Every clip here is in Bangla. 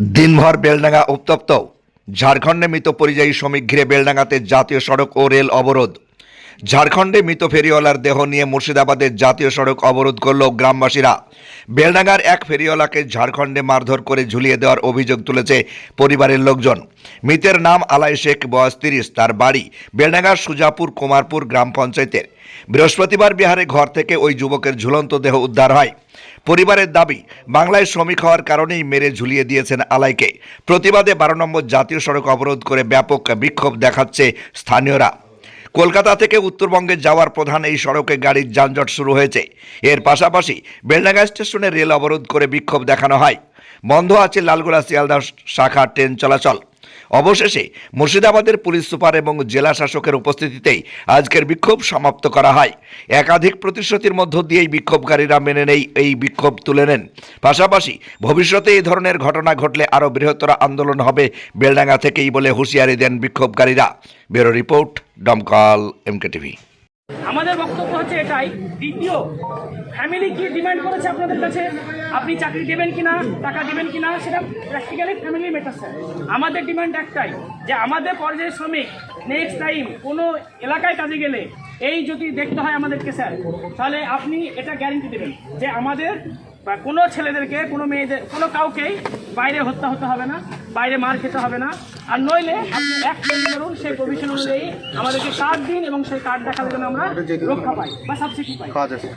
দিনভর বেলডাঙ্গা উত্তপ্ত। ঝাড়খণ্ডে মৃত পরিযায়ী শ্রমিক ঘিরে বেলডাঙ্গাতে জাতীয় সড়ক ও রেল অবরোধ। ঝাড়খণ্ডে মৃত ফেরিওয়ালার দেহ নিয়ে মুর্শিদাবাদের জাতীয় সড়ক অবরোধ করল গ্রামবাসীরা। বেলডাঙ্গার এক ফেরিওয়ালাকে ঝাড়খণ্ডে মারধর করে ঝুলিয়ে দেওয়ার অভিযোগ তুলেছে পরিবারের লোকজন। মৃতের নাম আলাই শেখ, বয়স তিরিশ, তার বাড়ি বেলডাঙ্গার সুজাপুর কুমারপুর গ্রাম পঞ্চায়েতের। বৃহস্পতিবার বিহারে ঘর থেকে ওই যুবকের ঝুলন্ত দেহ উদ্ধার হয়। পরিবারের দাবি, বাংলায় শ্রমিক হওয়ার কারণেই মেরে ঝুলিয়ে দিয়েছেন আলাইকে। প্রতিবাদে বারো নম্বর জাতীয় সড়ক অবরোধ করে ব্যাপক বিক্ষোভ দেখাচ্ছে স্থানীয়রা। কলকাতা থেকে উত্তরবঙ্গে যাওয়ার প্রধান এই সড়কে গাড়ির যানজট শুরু হয়েছে। এর পাশাপাশি বেলডাঙ্গা স্টেশনে রেল অবরোধ করে বিক্ষোভ দেখানো হয়। বন্ধ আছে লালগোলা শিয়ালদা শাখা ট্রেন চলাচল। অবশেষে মুর্শিদাবাদের পুলিশ সুপার এবং জেলা শাসকের উপস্থিতিতেই আজকের বিক্ষোভ সমাপ্ত করা হয়। একাধিক প্রতিশ্রুতির মধ্য দিয়েই বিক্ষোভকারীরা মেনে নেই, এই বিক্ষোভ তুলে নেন। পাশাপাশি ভবিষ্যতে এই ধরনের ঘটনা ঘটলে আরও বৃহত্তর আন্দোলন হবে বেলডাঙ্গা থেকেই বলে হুঁশিয়ারি দেন বিক্ষোভকারীরা। Bureau report Domkal MK TV আমাদের বক্তব্য হচ্ছে এটাই। দ্বিতীয় ফ্যামিলি কি ডিমান্ড করেছে আপনাদের কাছে? আপনি চাকরি দেবেন কিনা, টাকা দেবেন কিনা, সেটা প্র্যাকটিক্যালি ফ্যামিলি ম্যাটার স্যার আমাদের ডিমান্ড একটাই, যে আমাদের পর্যায়ের শ্রমিক নেক্সট টাইম কোনো এলাকায় কাজে গেলে এই যদি দেখতে হয় আমাদেরকে স্যার, তাহলে আপনি এটা গ্যারেন্টি দেবেন যে আমাদের বা কোনো ছেলেদেরকে, কোনো মেয়েদের, কোনো কাউকেই বাইরে হত্যা হতে হবে না, বাইরে মার খেতে হবে না। আর নইলে আপনি এক তৈরি করুন সেই প্রভিশন অনুযায়ী আমাদেরকে কার্ড দিন এবং সেই কার্ড দেখার জন্য আমরা রক্ষা পাই বা সাবসিডি পাই।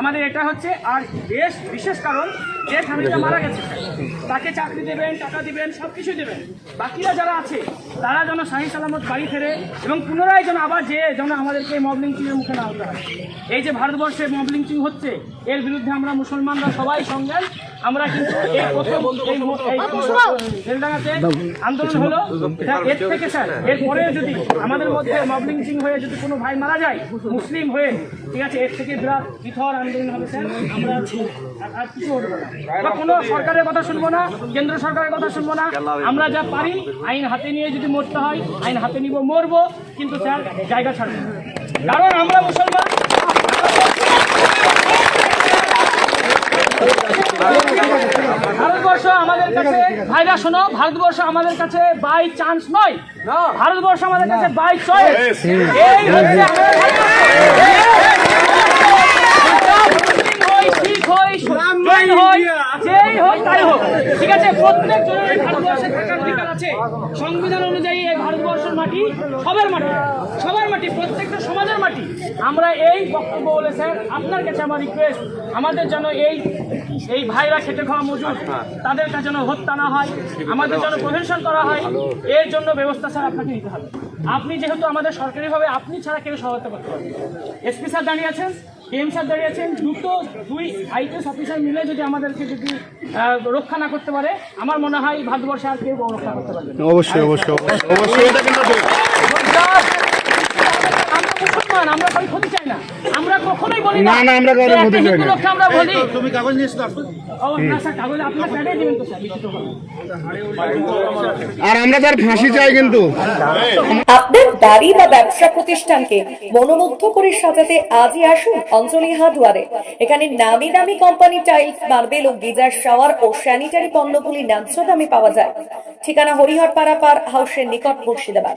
আমাদের এটা হচ্ছে আর বেশ বিশেষ কারণ যে ফ্যামিলিটা মারা গেছে তাকে চাকরি দেবেন টাকা দেবেন সব কিছু দেবেন। বাকিরা যারা আছে তারা যেন শাহী সালামত বাড়ি ফেরে এবং পুনরায় যেন আবার যে যেন আমাদেরকে মব লিঞ্চিংয়ের মুখে না হতে হয়। এই যে ভারতবর্ষে মব লিঞ্চিং হচ্ছে এর বিরুদ্ধে আমরা মুসলমানরা সবাই সঙ্গে আমরা কিন্তু এই প্রথম আন্দোলন হলো। এর থেকে স্যার এরপরে যদি আমাদের মধ্যে হয়ে যদি কোনো ভাই মারা যায় মুসলিম হয়ে ঠিক আছে এর থেকে বিরাট বিথর আন্দোলন হবে স্যার আমরা আর- কিছু না কোনো সরকারের কথা শুনব না কেন্দ্র সরকারের কথা শুনব না আমরা যা পারি আইন হাতে নিয়ে যদি মরতে হয় আইন হাতে নিব মরবো কিন্তু স্যার জায়গা ছাড়বো। কারণ আমরা মুসলমান ভারতবর্ষ আমাদের কাছে ভাইরা শোনো ভারতবর্ষ আমাদের কাছে বাই চান্স নয়। ভারতবর্ষ আমাদের কাছে বাই চয়েস এই হচ্ছে ঠিক আছে, প্রত্যেক জনের ভারতবর্ষে থাকার অধিকার আছে। সংবিধান অনুযায়ী এই ভারতবর্ষের মাটি সবার মাটি সবার মাটি, প্রত্যেকটা সমাজের মাটি। আমরা এই বক্তব্য বলে, স্যার, আপনার কাছে আমার রিকোয়েস্ট আমাদের যেন এই এই ভাইরা খেটে খাওয়া মজুর তাদের কাছে যেন হত্যা না হয়, আমাদের যেন প্রভেনশন করা হয়, এর জন্য ব্যবস্থা, স্যার, আপনাকে নিতে হবে। আপনি যেহেতু আমাদের সরকারিভাবে, আপনি ছাড়া কেউ সহায়তা করতে পারবে এসপি স্যার দাঁড়িয়ে আছেন? ডিএম স্যার দাঁড়িয়ে আছেন। দুটো দুই আইপিএস অফিসার মিলে যদি আমাদেরকে যদি আহ, রক্ষা না করতে পারে আমার মনে হয় ভারতবর্ষে আর কেউ রক্ষা করতে পারবে অবশ্যই অবশ্যই অবশ্যই অবশ্যই এটা কিন্তু ঠিক। আমরা মুসলমান আমরা কারও ক্ষতি চাই না আমরা কখনোই বলি না, না, আমরা চাই না। আমরা বলি। তুমি কাগজ নিয়ে আসো। আর আমরা তার ফাঁসি চাই কিন্তু। আপনার বাড়ি বা ব্যবসা প্রতিষ্ঠানকে মনোমুগ্ধ করে সাজাতে আজই আসুন অঞ্জলি হার্ডওয়ারে এখানে নামি দামি কোম্পানি টাইলস মার্বেল ও গিজার শাওয়ার ও স্যানিটারি পণ্যগুলি ন্যায্য দামে পাওয়া যায়। ঠিকানা হরিহরপাড়া পার হাউসের নিকট মুর্শিদাবাদ।